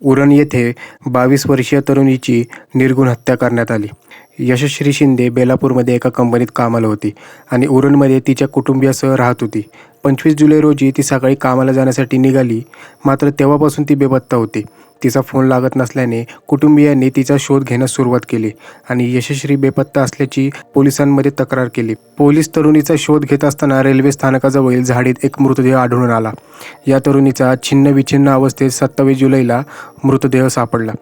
उरण येथे बावीस वर्षीय तरुणीची निर्गुण हत्या करण्यात आली. यशश्री शिंदे बेलापूरमध्ये एका कंपनीत कामाला होती आणि उरणमध्ये तिच्या कुटुंबियासह राहत होती. पंचवीस जुलै रोजी ती सकाळी कामाला जाण्यासाठी निघाली मात्र तेव्हापासून ती बेपत्ता होती. तिचा फोन लागत नसल्याने कुटुंबियांनी तिचा शोध घेण्यास सुरुवात केली आणि यशश्री बेपत्ता असल्याची पोलिसांमध्ये तक्रार केली. पोलीस तरुणीचा शोध घेत असताना रेल्वे स्थानकाजवळील झाडीत एक मृतदेह आढळून आला. या तरुणीचा छिन्न विछिन्न अवस्थेत सत्तावीस जुलैला मृतदेह सापडला.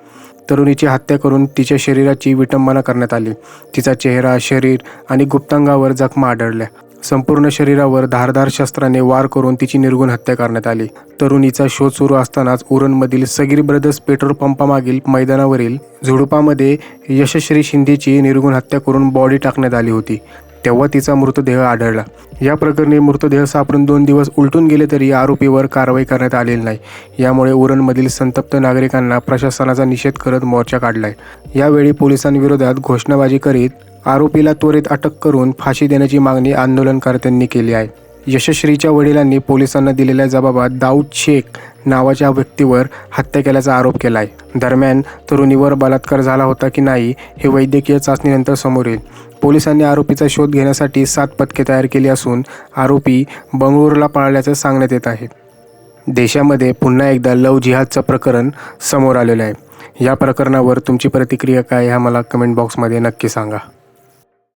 तरुणीची हत्या करून तिच्या शरीराची विटंबना करण्यात आली. तिचा चेहरा शरीर आणि गुप्तांगावर जखमा आढळल्या. संपूर्ण शरीरावर धारदार शस्त्राने वार करून तिची निर्गुण हत्या करण्यात आली. तरुणीचा शोध सुरू असतानाच उरणमधील सगीर ब्रदर्स पेट्रोल पंपामागील मैदानावरील झुडुपामध्ये यशश्री शिंदेची निर्गुण हत्या करून बॉडी टाकण्यात आली होती. तेव्हा तिचा मृतदेह आढळला. या प्रकरणी मृतदेह सापडून दोन दिवस उलटून गेले तरी आरोपीवर कारवाई करण्यात आलेली नाही. यामुळे उरणमधील संतप्त नागरिकांना प्रशासनाचा निषेध करत मोर्चा काढलाय. यावेळी पोलिसांविरोधात घोषणाबाजी करीत आरोपीला त्वरित अटक करून फाशी देण्याची मागणी आंदोलनकर्त्यांनी केली आहे. यशश्रीच्या वडिलांनी पोलिसांना दिलेल्या जबाबात दाऊद शेख नावाच्या व्यक्तीवर हत्या केल्याचा आरोप केला आहे दरम्यान तरुणीवर बलात्कार झाला होता की नाही हे वैद्यकीय चाचणीनंतर समोर येईल. पोलिसांनी आरोपीचा शोध घेण्यासाठी सात पथके तयार केली असून आरोपी बंगळुरूला पळाल्याचं सांगण्यात येत आहे. देशामध्ये पुन्हा एकदा लव जिहादचं प्रकरण समोर आलेलं आहे. या प्रकरणावर तुमची प्रतिक्रिया काय ह्या मला कमेंट बॉक्समध्ये नक्की सांगा.